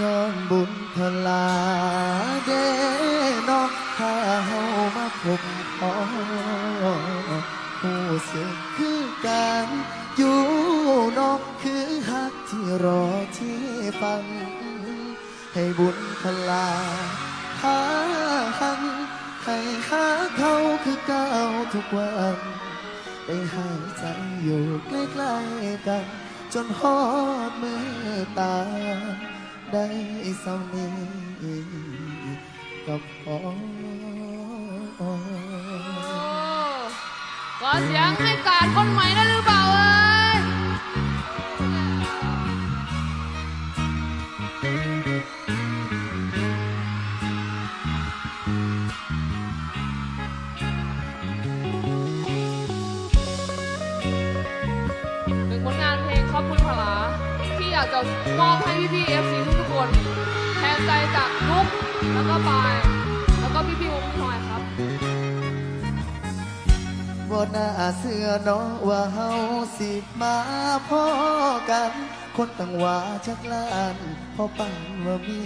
ย้อนบุญพลาเดนอกถ้าเฮามาพบพอผู้สึกคือการอยู่นอกคือฮักที่รอที่ฟัง ให้บุญพลาหาหันให้หาเขาคือเก่าทุกวันได้หายใจอยู่ใกล้ๆกัน จนฮอดมือตา ได้สำนีกับพอขอเสียงให้การคนใหม่ได้หรือเปล่าเอ้ยถึงผลงานเพลงขอบคุณพลา อยากจะมอบให้พี่พี่เอฟซีทุกคนแทนใจจากนุ๊กแล้วก็ปายแล้วก็พี่พี่วงพี่หอยครับบ่น่าเสื้อเนาะว่าเฮาสิมาพ่อกัน คนตั้งว่าจักลานพอปันว่ามี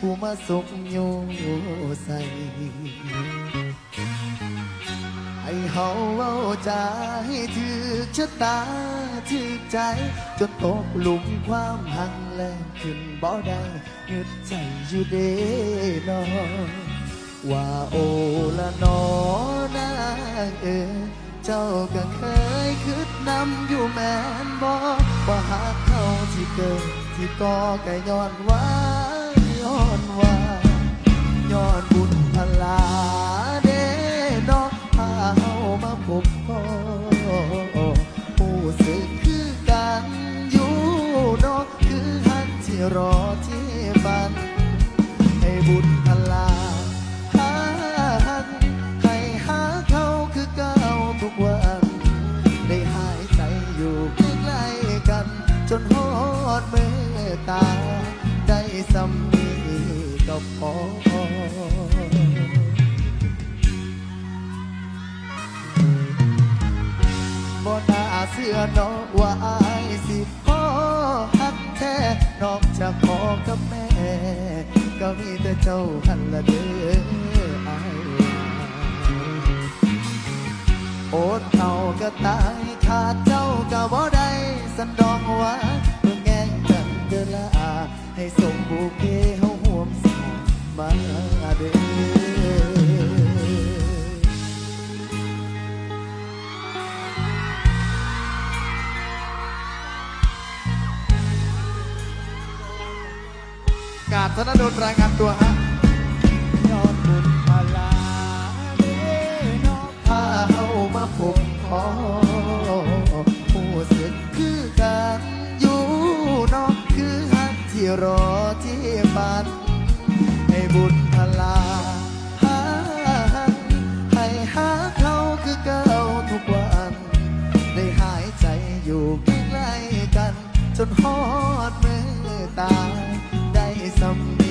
ผู้มาสุขอยู่ใส่ให้เฮาเว้าใจถึกชะตา ถึกใจจนตกหลุมความหังแรงขึ้นบ่ได้หยุดใจอยู่เด้นอว่าโอละนอนางเอ๋เจ้าก็เคยคิดนำอยู่แม่นบ่ว่าหากเขาที่เกิดที่ก่อก็ย้อนว่าย้อนว่าย้อนบุญพลา จนฮอดเมือตา ได้สำนีก็พอบ่น่าเสื้อเนอกว่าอายสิพ่อฮักแท้นอกจากพ่อกับแม่ ก็มีแต่เจ้าหันละเด้ออายว่าโอดเอาก็ตายขาดเจ้า สันดองว่าเมื่อแง่งกันเดอละอาให้สมบูเพเฮาห่วมสามาเด้อกาดธนดลรายงานตัวฮะยอดบุญพลาเด้นอพาเฮามาพบพ่อ จนฮอดมือตายได้สำ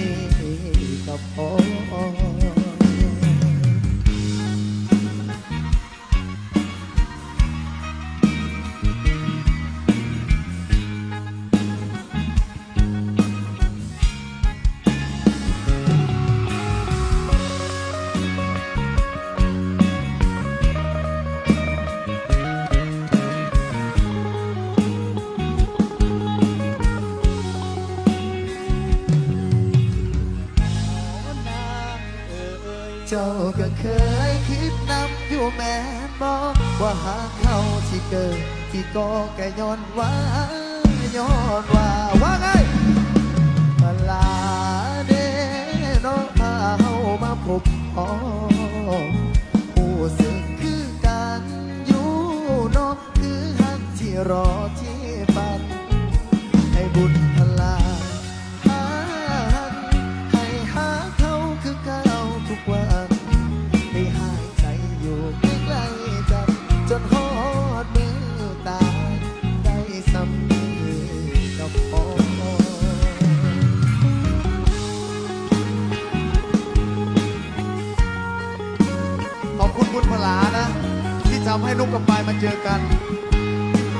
ก็เคยคิดนำอยู่แม่บอกว่าหาเขาที่เกิดที่ก็แก่ย้อนว่าย้อนว่าว่าไงพลาเดน้องพาเฮามาพบพ่อผู้สึกคือกันอยู่เนอกคือหักที่รอที่ฝันให้บุญพลาหาให้หาเขาคือเก่าทุกวัน ที่ทำให้นุกกับปายมาเจอกัน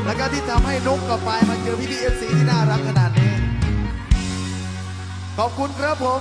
แล้วก็ที่ทำให้นุกกับปายมาเจอพี่ดีเอฟซีที่น่ารักขนาดนี้ ขอบคุณครับผม